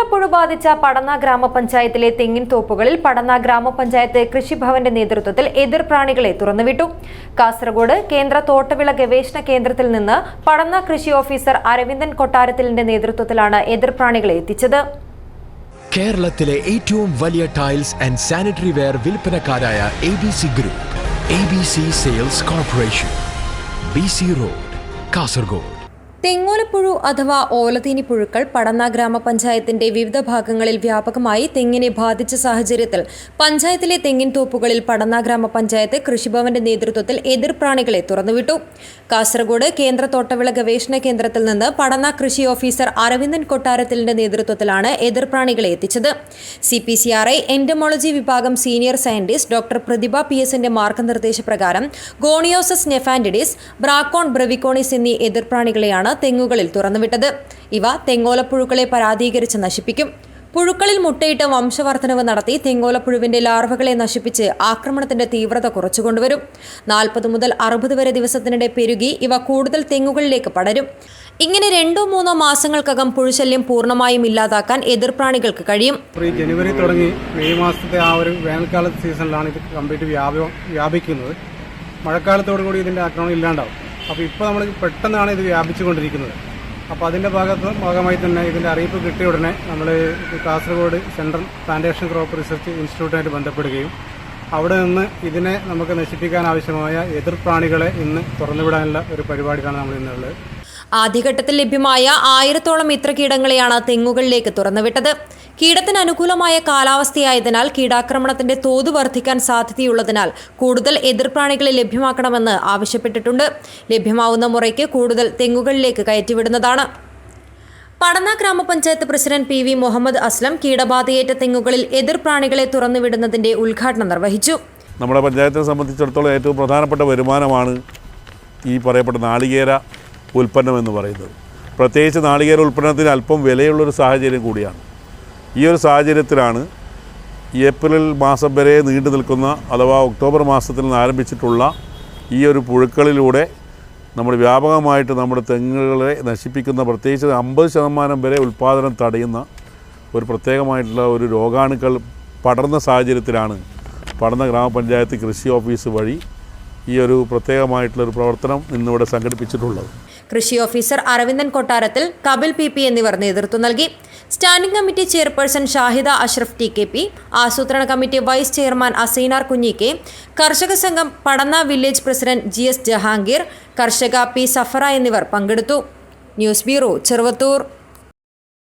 തെങ്ങോലപ്പുഴ ബാധിച്ച പടന്ന ഗ്രാമപഞ്ചായത്തിലെ തെങ്ങിൻ തോപ്പുകളിൽ പടന്ന ഗ്രാമപഞ്ചായത്ത് കൃഷിഭവന്റെ നേതൃത്വത്തിൽ എതിർപ്രാണികളെ തുറന്നുവിട്ടു. കാസർഗോഡ് കേന്ദ്ര തോട്ടവിള ഗവേഷണ കേന്ദ്രത്തിൽ നിന്ന് പടന്ന കൃഷി ഓഫീസർ അരവിന്ദൻ കൊട്ടാരത്തിലിന്റെ നേതൃത്വത്തിലാണ് എതിർപ്രാണികളെ എത്തിച്ചത്. കേരളത്തിലെ ഏറ്റവും വലിയ tiles and sanitary ware വിൽപ്പനക്കാരായ A B C group A B C sales corporation B C road Kasaragod. തെങ്ങോലപ്പുഴു അഥവാ ഓലത്തീനി പുഴുക്കൾ പടന്ന ഗ്രാമപഞ്ചായത്തിന്റെ വിവിധ ഭാഗങ്ങളിൽ വ്യാപകമായി തെങ്ങിനെ ബാധിച്ച സാഹചര്യത്തിൽ പഞ്ചായത്തിലെ തെങ്ങിൻ തോപ്പുകളിൽ പടന്ന ഗ്രാമപഞ്ചായത്ത് കൃഷിഭവന്റെ നേതൃത്വത്തിൽ എതിർപ്രാണികളെ തുറന്നുവിട്ടു. കാസർഗോഡ് കേന്ദ്ര തോട്ടവിള ഗവേഷണ കേന്ദ്രത്തിൽ നിന്ന് പടന്ന കൃഷി ഓഫീസർ അരവിന്ദൻ കൊട്ടാരത്തിലിന്റെ നേതൃത്വത്തിലാണ് എതിർപ്രാണികളെ എത്തിച്ചത്. C P C R I entomology വിഭാഗം senior scientist doctor Prathibha P എസിന്റെ മാർഗനിർദ്ദേശപ്രകാരം ഗോണിയോസസ് നെഫാൻഡിഡിസ് ബ്രാക്കോൺ ബ്രവിക്കോണിസ് എന്നീ എതിർപ്രാണികളെയാണ് തെങ്ങുകളിൽ തുറന്നുവിട്ടത്. ഇവ തെങ്ങോലപ്പുഴുക്കളെ പരാതീകരിച്ച് നശിപ്പിക്കും. പുഴുക്കളിൽ മുട്ടയിട്ട് വംശവർദ്ധനവ് നടത്തി തെങ്ങോലപ്പുഴുവിന്റെ ലാർവകളെ നശിപ്പിച്ച് ആക്രമണത്തിന്റെ തീവ്രത കുറച്ചുകൊണ്ടുവരും. നാൽപ്പത് മുതൽ അറുപത് വരെ ദിവസത്തിനിടെ പെരുകി ഇവ കൂടുതൽ തെങ്ങുകളിലേക്ക് പടരും. ഇങ്ങനെ രണ്ടോ മൂന്നോ മാസങ്ങൾക്കകം പുഴുശല്യം പൂർണമായും ഇല്ലാതാക്കാൻ എതിർപ്രാണികൾക്ക് കഴിയും. ജനുവരി തുടങ്ങി മെയ് മാസത്തെ ആ ഒരു വേനൽക്കാല സീസണിലാണ് ഇത് കംപ്ലീറ്റ് വ്യാപ വ്യാപിക്കുന്നത്. മഴക്കാലത്തോടു കൂടി ഇതിന്റെ ആക്രമണം ഇല്ലാണ്ടാവും. അപ്പോൾ ഇപ്പോൾ നമ്മൾ പെട്ടെന്നാണ് ഇത് വ്യാപിച്ചുകൊണ്ടിരിക്കുന്നത്. അപ്പോൾ അതിന്റെ ഭാഗത്ത് ഭാഗമായി തന്നെ ഇതിന്റെ അറിയിപ്പ് കിട്ടിയ ഉടനെ നമ്മൾ Kasaragod central plantation crop research ഇൻസ്റ്റിറ്റ്യൂട്ടായിട്ട് ബന്ധപ്പെടുകയും അവിടെ നിന്ന് ഇതിനെ നമുക്ക് നശിപ്പിക്കാൻ ആവശ്യമായ എതിർപ്രാണികളെ ഇന്ന് തുറന്നുവിടാനുള്ള ഒരു പരിപാടിയാണ് നമ്മൾ ഇന്നുള്ളത്. ആദ്യഘട്ടത്തിൽ ലഭ്യമായ ആയിരത്തോളം ഇത്ര കീടങ്ങളെയാണ് തെങ്ങുകളിലേക്ക് തുറന്നുവിട്ടത്. കീടത്തിന് അനുകൂലമായ കാലാവസ്ഥയായതിനാൽ കീടാക്രമണത്തിന്റെ തോത് വർദ്ധിക്കാൻ സാധ്യതയുള്ളതിനാൽ കൂടുതൽ എതിർപ്രാണികളെ ലഭ്യമാക്കണമെന്ന് ആവശ്യപ്പെട്ടിട്ടുണ്ട്. ലഭ്യമാവുന്ന മുറയ്ക്ക് കൂടുതൽ തെങ്ങുകളിലേക്ക് കയറ്റിവിടുന്നതാണ്. Padanna grama panchayat president P V Muhammad Aslam കീടബാധയേറ്റ തെങ്ങുകളിൽ എതിർപ്രാണികളെ തുറന്നുവിടുന്നതിന്റെ ഉദ്ഘാടനം നിർവഹിച്ചു. നമ്മുടെ പഞ്ചായത്തിനെ സംബന്ധിച്ചിടത്തോളം ഏറ്റവും പ്രധാനപ്പെട്ട വരുമാനമാണ് ഈ പറയപ്പെട്ട നാളികേര ഉൽപ്പന്നം എന്ന് പറയുന്നത്. പ്രത്യേകിച്ച് നാളികേര ഉൽപ്പന്നത്തിന് അല്പം വിലയുള്ളൊരു സാഹചര്യം കൂടിയാണ്. ഈ ഒരു സാഹചര്യത്തിലാണ് ഏപ്രിൽ മാസം വരെ നീണ്ടു നിൽക്കുന്ന അഥവാ ഒക്ടോബർ മാസത്തിൽ നിന്ന് ആരംഭിച്ചിട്ടുള്ള ഈ ഒരു പുഴുക്കളിലൂടെ നമ്മൾ വ്യാപകമായിട്ട് നമ്മുടെ തെങ്ങുകളെ നശിപ്പിക്കുന്ന പ്രത്യേകിച്ച് അമ്പത് ശതമാനം വരെ ഉൽപ്പാദനം തടയുന്ന ഒരു പ്രത്യേകമായിട്ടുള്ള ഒരു രോഗാണുക്കൾ പടർന്ന സാഹചര്യത്തിലാണ് പടന്ന ഗ്രാമപഞ്ചായത്ത് കൃഷി ഓഫീസ് വഴി ഈ ഒരു പ്രത്യേകമായിട്ടുള്ളൊരു പ്രവർത്തനം ഇന്നിവിടെ സംഘടിപ്പിച്ചിട്ടുള്ളത്. കൃഷി ഓഫീസർ അരവിന്ദൻ കൊട്ടാരത്തിൽ കപിൽ പി പി എന്നിവർ നേതൃത്വം നൽകി. Standing committee chairperson Shahida Ashraf T K P ആസൂത്രണ committee vice chairman Asainar Kunhikke കർഷക സംഘം Padanna village president G S Jahangir കർഷക പി സഫറ എന്നിവർ പങ്കെടുത്തു. News bureau Cheruvathur.